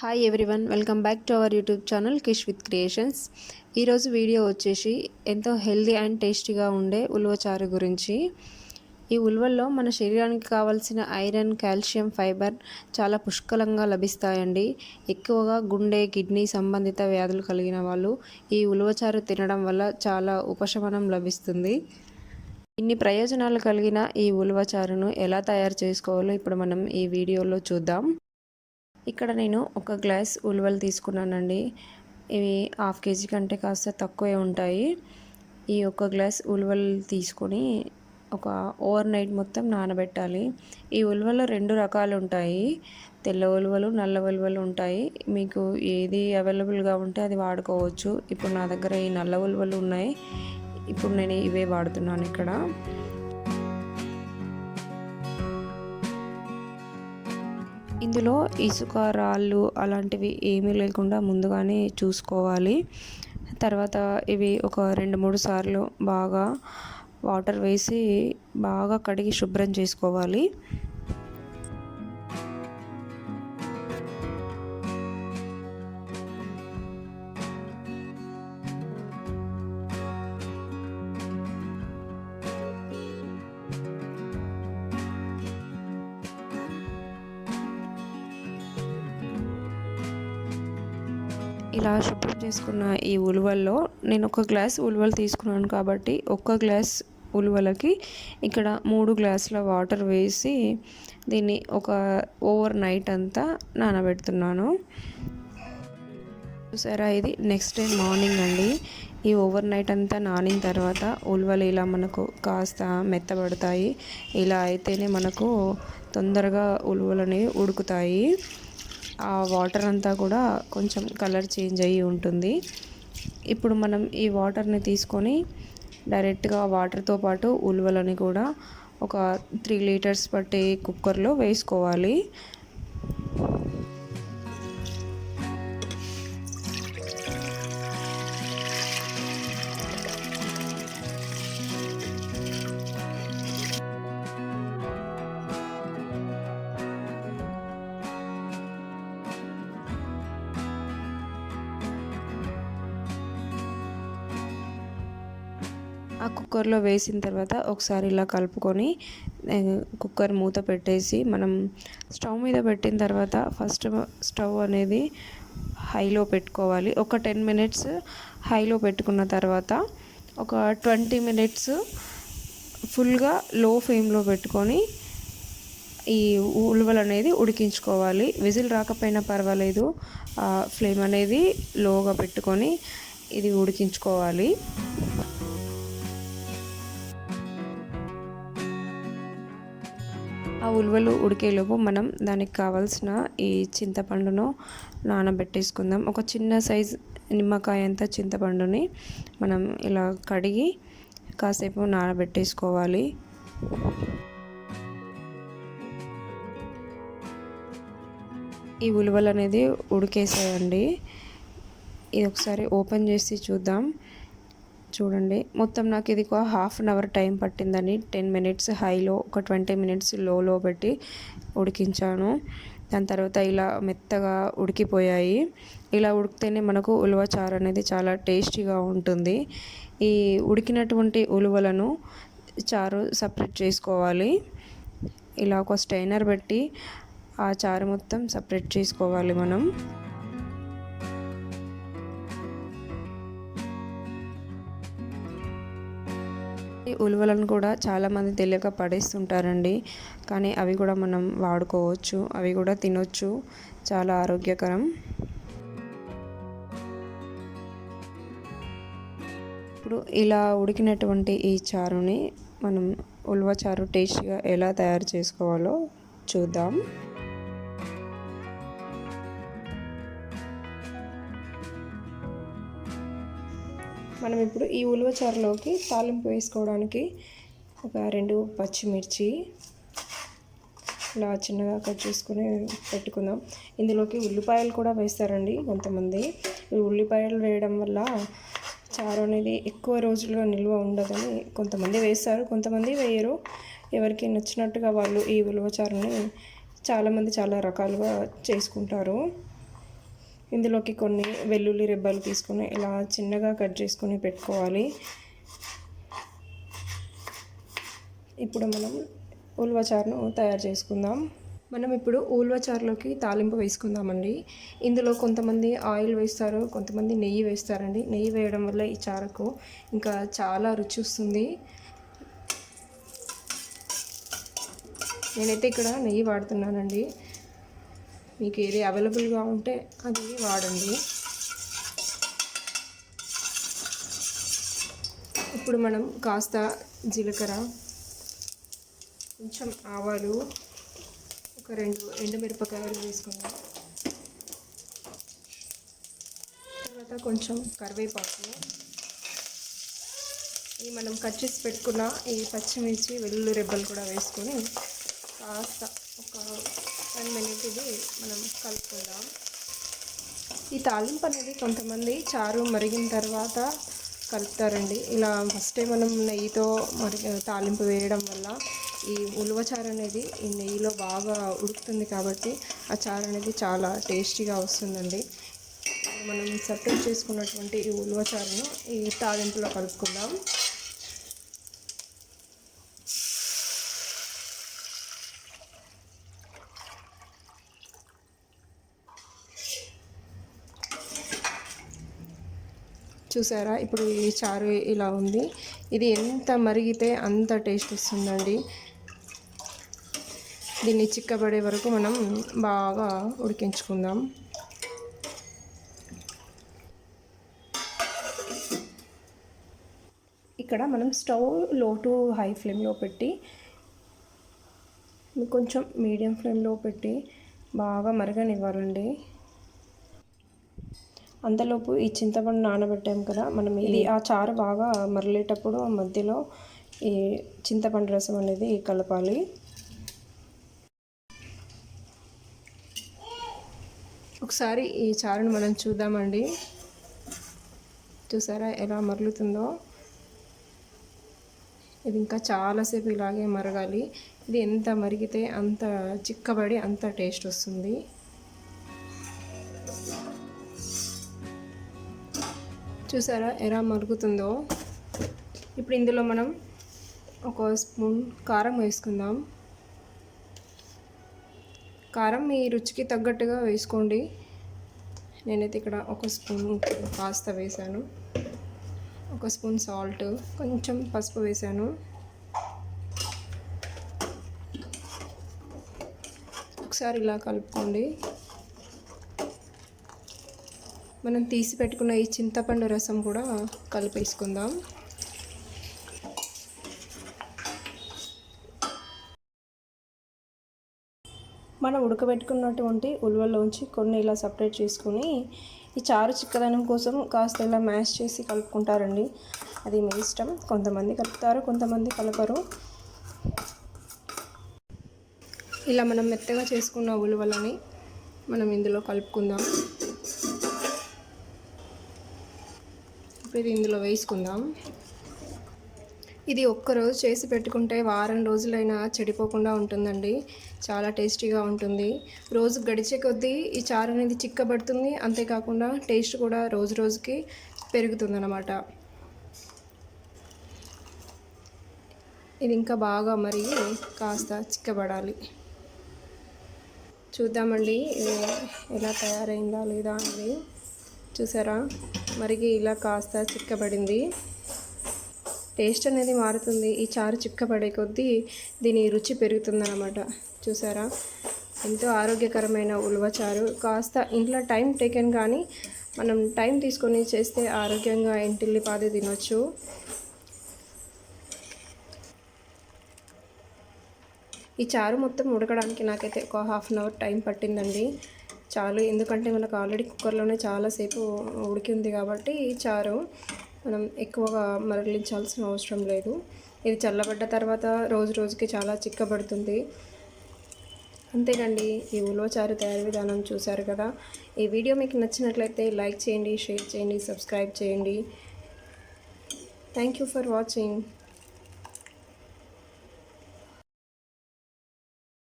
Hi everyone welcome back to our YouTube channel Kish with Creations ఈరోజు video వచ్చేసి ఎంతో healthy and టేస్టీగా ఉండే ఉలవచారు గురించి. ఈ ఉలవల్లో మన శరీరానికి కావాల్సిన ఐరన్ కాల్షియం ఫైబర్ చాలా పుష్కలంగా లభిస్తాయండి. ఎక్కువగా గుండె కిడ్నీ సంబంధిత వ్యాధులు కలిగిన వాళ్ళు ఈ ఉలవచారు తినడం వల్ల చాలా ఉపశమనం లభిస్తుంది. ఇన్ని ప్రయోజనాలు కలిగిన ఈ ఉలవచారును ఎలా తయారు చేసుకోవాలో ఇప్పుడు మనం ఈ వీడియోలో చూద్దాం. ఇక్కడ నేను ఒక గ్లాస్ ఉలవలు తీసుకున్నానండి. ఇవి హాఫ్ కేజీ కంటే కాస్త తక్కువే ఉంటాయి. ఈ ఒక గ్లాస్ ఉలవలు తీసుకొని ఒక ఓవర్ నైట్ మొత్తం నానబెట్టాలి. ఈ ఉలవలో రెండు రకాలు ఉంటాయి. తెల్ల ఉలువలు నల్ల ఉలువలు ఉంటాయి. మీకు ఏది అవైలబుల్గా ఉంటే అది వాడుకోవచ్చు. ఇప్పుడు నా దగ్గర ఈ నల్ల ఉలవలు ఉన్నాయి. ఇప్పుడు నేను ఇవే వాడుతున్నాను ఇక్కడ. ఇందులో ఇసుక రాళ్ళు అలాంటివి ఏమీ లేకుండా ముందుగానే చూసుకోవాలి. తర్వాత ఇవి ఒక రెండు మూడు సార్లు బాగా వాటర్ వేసి బాగా కడిగి శుభ్రం చేసుకోవాలి. ఇలా శుభ్రం చేసుకున్న ఈ ఉలువల్లో నేను ఒక గ్లాస్ ఉలువలు తీసుకున్నాను కాబట్టి ఒక్క గ్లాస్ ఉలువలకి ఇక్కడ మూడు గ్లాసుల వాటర్ వేసి దీన్ని ఒక ఓవర్ నైట్ అంతా నానబెడుతున్నాను. చూసారా? ఇది నెక్స్ట్ డే మార్నింగ్ అండి. ఈ ఓవర్ నైట్ అంతా నానిన తర్వాత ఉలువలు ఇలా మనకు కాస్త మెత్తబడతాయి. ఇలా అయితేనే మనకు తొందరగా ఉలువలు అనేవి ఉడుకుతాయి. ఆ వాటర్ అంతా కూడా కొంచెం కలర్ చేంజ్ అయ్యి ఉంటుంది. ఇప్పుడు మనం ఈ వాటర్ని తీసుకొని డైరెక్ట్గా వాటర్తో పాటు ఉలువలని కూడా ఒక త్రీ లీటర్స్ పట్టే కుక్కర్లో వేసుకోవాలి. ఆ కుక్కర్లో వేసిన తర్వాత ఒకసారి ఇలా కలుపుకొని కుక్కర్ మూత పెట్టేసి మనం స్టవ్ మీద పెట్టిన తర్వాత ఫస్ట్ స్టవ్ అనేది హైలో పెట్టుకోవాలి. ఒక టెన్ మినిట్స్ హైలో పెట్టుకున్న తర్వాత ఒక ట్వంటీ మినిట్స్ ఫుల్గా లో ఫ్లేమ్లో పెట్టుకొని ఈ ఉలువలు అనేది ఉడికించుకోవాలి. విజిల్ రాకపోయినా పర్వాలేదు. ఫ్లేమ్ అనేది లోగా పెట్టుకొని ఇది ఉడికించుకోవాలి. ఆ ఉలువలు ఉడికేలోపు మనం దానికి కావాల్సిన ఈ చింతపండును నానబెట్టేసుకుందాం. ఒక చిన్న సైజ్ నిమ్మకాయ అంత చింతపండుని మనం ఇలా కడిగి కాసేపు నానబెట్టేసుకోవాలి. ఈ ఉలువలు అనేది ఉడికేసేయండి. ఇది ఒకసారి ఓపెన్ చేసి చూద్దాం. చూడండి. మొత్తం నాకు ఇది ఒక హాఫ్ అన్ అవర్ టైం పట్టిందని టెన్ మినిట్స్ హైలో ఒక ట్వంటీ మినిట్స్ లోలో పెట్టి ఉడికించాను. దాని తర్వాత ఇలా మెత్తగా ఉడికిపోయాయి. ఇలా ఉడికితేనే మనకు ఉలువ చారు అనేది చాలా టేస్టీగా ఉంటుంది. ఈ ఉడికినటువంటి ఉలువలను చారు సపరేట్ చేసుకోవాలి. ఇలా ఒక స్టైనర్ పెట్టి ఆ చారు మొత్తం సపరేట్ చేసుకోవాలి మనం. ఉలువలను కూడా చాలామంది తెలియక పడేస్తుంటారండి. కానీ అవి కూడా మనం వాడుకోవచ్చు అవి కూడా తినొచ్చు. చాలా ఆరోగ్యకరం. ఇప్పుడు ఇలా ఉడికినటువంటి ఈ చారుని మనం ఉలవ చారు టేస్టీగా ఎలా తయారు చేసుకోవాలో చూద్దాం. మనం ఇప్పుడు ఈ ఉలవచారులోకి తాలింపు వేసుకోవడానికి ఒక రెండు పచ్చిమిర్చి ఇలా చిన్నగా కట్ చేసుకుని పెట్టుకుందాం. ఇందులోకి ఉల్లిపాయలు కూడా వేస్తారండి కొంతమంది. ఈ ఉల్లిపాయలు వేయడం వల్ల చారు అనేది ఎక్కువ రోజులుగా నిల్వ ఉండదని కొంతమంది వేస్తారు. కొంతమంది వేయరు. ఎవరికి నచ్చినట్టుగా వాళ్ళు ఈ ఉలవచారుని చాలామంది చాలా రకాలుగా చేసుకుంటారు. ఇందులోకి కొన్ని వెల్లుల్లి రెబ్బలు తీసుకొని ఇలా చిన్నగా కట్ చేసుకొని పెట్టుకోవాలి. ఇప్పుడు మనం ఉల్వచారును తయారు చేసుకుందాం. మనం ఇప్పుడు ఉల్వచారులోకి తాలింపు వేసుకుందామండి. ఇందులో కొంతమంది ఆయిల్ వేస్తారు కొంతమంది నెయ్యి వేస్తారండి. నెయ్యి వేయడం వల్ల ఈ చారుకు ఇంకా చాలా రుచి వస్తుంది. నేనైతే ఇక్కడ నెయ్యి వాడుతున్నానండి. మీకు ఏది అవైలబుల్గా ఉంటే అది వాడండి. ఇప్పుడు మనం కాస్త జీలకర్ర కొంచెం ఆవాలు ఒక రెండు ఎండుమిరపకాయలు వేసుకుందాం. తర్వాత కొంచెం కరివేపాకు. ఈ మనం కట్ చేసి పెట్టుకున్న ఈ పచ్చిమిర్చి వెల్లుల్లి రెబ్బలు కూడా వేసుకొని కాస్త ఒక వన్ మినిట్ ఇది మనం కలుపుకుందాం. ఈ తాలింపు అనేది కొంతమంది చారు మరిగిన తర్వాత కలుపుతారండి. ఇలా ఫస్టే మనం నెయ్యితో మరి తాలింపు వేయడం వల్ల ఈ ఉలువ చారు అనేది ఈ నెయ్యిలో బాగా ఉడుకుతుంది కాబట్టి ఆ చారు అనేది చాలా టేస్టీగా వస్తుందండి. మనం సపరేట్ చేసుకున్నటువంటి ఈ ఉలువ చారును ఈ తాలింపులో కలుపుకుందాం. చూసారా? ఇప్పుడు ఈ చారు ఇలా ఉంది. ఇది ఎంత మరిగితే అంత టేస్ట్ వస్తుందండి. దీన్ని చిక్కబడే వరకు మనం బాగా ఉడికించుకుందాం. ఇక్కడ మనం స్టవ్లో టు హై ఫ్లేమ్లో పెట్టి కొంచెం మీడియం ఫ్లేమ్లో పెట్టి బాగా మరగనివ్వాలండి. అంతలోపు ఈ చింతపండు నానబెట్టాం కదా మనం ఇది ఆ చారు బాగా మరలేటప్పుడు మధ్యలో ఈ చింతపండు రసం అనేది కలపాలి. ఒకసారి ఈ చారును మనం చూద్దామండి. చూసారా ఎలా మరుగుతుందో ఇది ఇంకా చాలాసేపు ఇలాగే మరగాలి. ఇది ఎంత మరిగితే అంత చిక్కబడి అంత టేస్ట్ వస్తుంది. చూసారా ఎలా మరుగుతుందో? ఇప్పుడు ఇందులో మనం ఒక స్పూన్ కారం వేసుకుందాం. కారం మీ రుచికి తగ్గట్టుగా వేసుకోండి. నేనైతే ఇక్కడ ఒక స్పూన్ కాస్త వేసాను ఒక స్పూన్ సాల్ట్ కొంచెం పసుపు వేసాను ఒకసారి ఇలా కలుపుకోండి. మనం తీసి పెట్టుకున్న ఈ చింతపండు రసం కూడా కలిపేసుకుందాం. మనం ఉడకబెట్టుకున్నటువంటి ఉలువలోంచి కొన్ని ఇలా సపరేట్ చేసుకొని ఈ చారు చిక్కదనం కోసం కాస్త ఇలా మ్యాష్ చేసి కలుపుకుంటారండి. అది మీ ఇష్టం. కొంతమంది కలుపుతారు కొంతమంది కలపరు. ఇలా మనం మెత్తగా చేసుకున్న ఉలువలని మనం ఇందులో కలుపుకుందాం. ఇప్పుడు ఇందులో వేసుకుందాం. ఇది ఒక్కరోజు చేసి పెట్టుకుంటే వారం రోజులైనా చెడిపోకుండా ఉంటుందండి. చాలా టేస్టీగా ఉంటుంది. రోజు గడిచే కొద్దీ ఈ చారు అనేది చిక్కబడుతుంది. అంతేకాకుండా టేస్ట్ కూడా రోజు రోజుకి పెరుగుతుందన్నమాట. ఇది ఇంకా బాగా మరి కాస్త చిక్కబడాలి. చూద్దామండి ఎలా తయారైందా లేదా అనేది. చూసారా? మరిగి ఇలా కాస్త చిక్కబడింది. టేస్ట్ అనేది మారుతుంది. ఈ చారు చిక్కబడే కొద్దీ దీని రుచి పెరుగుతుందన్నమాట. చూసారా? ఎంతో ఆరోగ్యకరమైన ఉలవచారు కాస్త ఇంట్లో టైం టేకెన్ కానీ మనం టైం తీసుకొని చేస్తే ఆరోగ్యంగా ఇంటిల్లిపాది తినొచ్చు. ఈ చారు మొత్తం ఉడకడానికి నాకైతే ఒక హాఫ్ అన్ అవర్ టైం పట్టిందండి. చాలు. ఎందుకంటే మనకు ఆల్రెడీ కుక్కర్లోనే చాలాసేపు ఉడికింది కాబట్టి చారు. మనం ఎక్కువగా మరలించాల్సిన అవసరం లేదు. ఇది చల్లబడ్డ తర్వాత రోజు రోజుకి చాలా చిక్కబడుతుంది. అంతేనండి. ఈ ఉలవచారు తయారీ విధానం చూశారు కదా. ఈ వీడియో మీకు నచ్చినట్లయితే లైక్ చేయండి షేర్ చేయండి సబ్స్క్రైబ్ చేయండి. Thank you for watching.